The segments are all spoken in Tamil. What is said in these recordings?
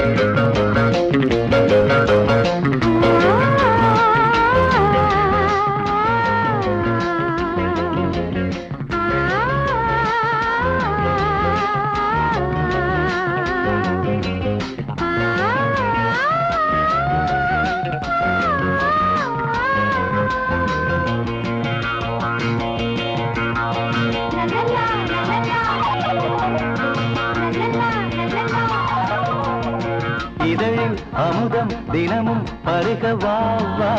Thank you. இதழில் அமுதம் தினமும் பருக வா வா.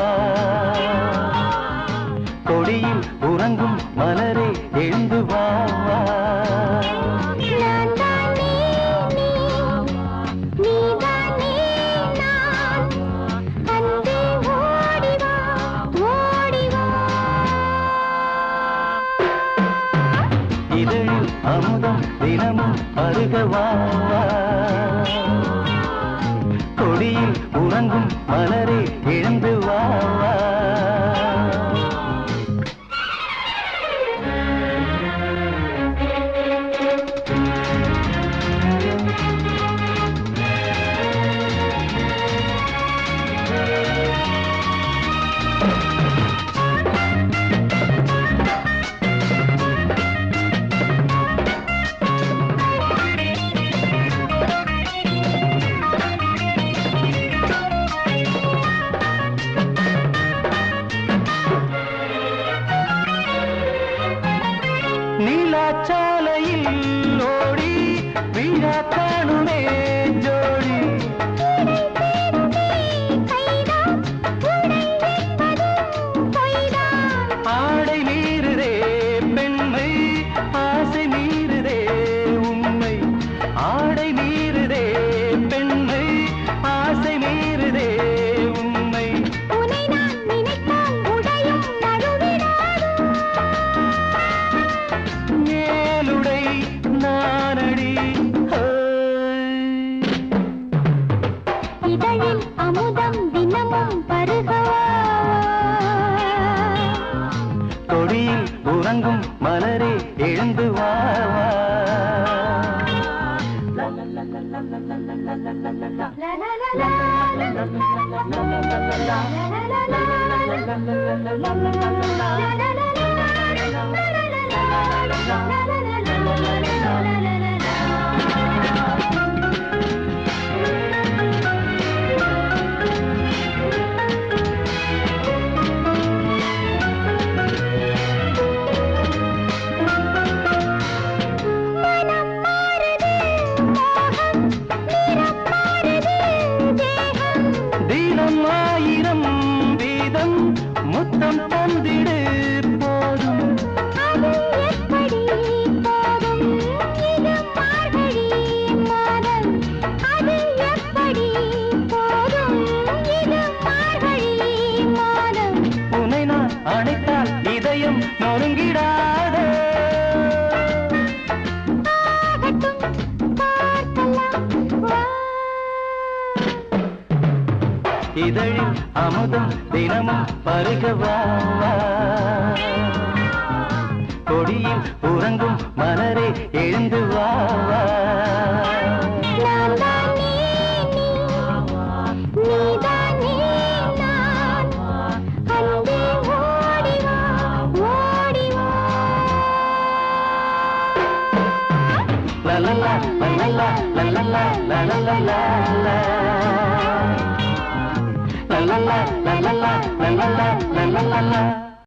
கொடியில் உறங்கும் மலரே எழுந்து வா வா. இதழில் அமுதம் தினமும் பருக தாங்கும் மலரே எழுந்து வா. நீலாச்சாலையில் ஓடி வீழா காணுமே ஜோடி. வணங்கும் மலரே எழுந்து வா முத்தம் தந்திடு போதும். அணைத்தால் இதயம் நொறுங்கிடாத இதழில் அமுதம் தினமும் பருக வா வா. கொடியில் உறங்கும் மலரே எழுந்து வா la la la la la la la la la la. La la la.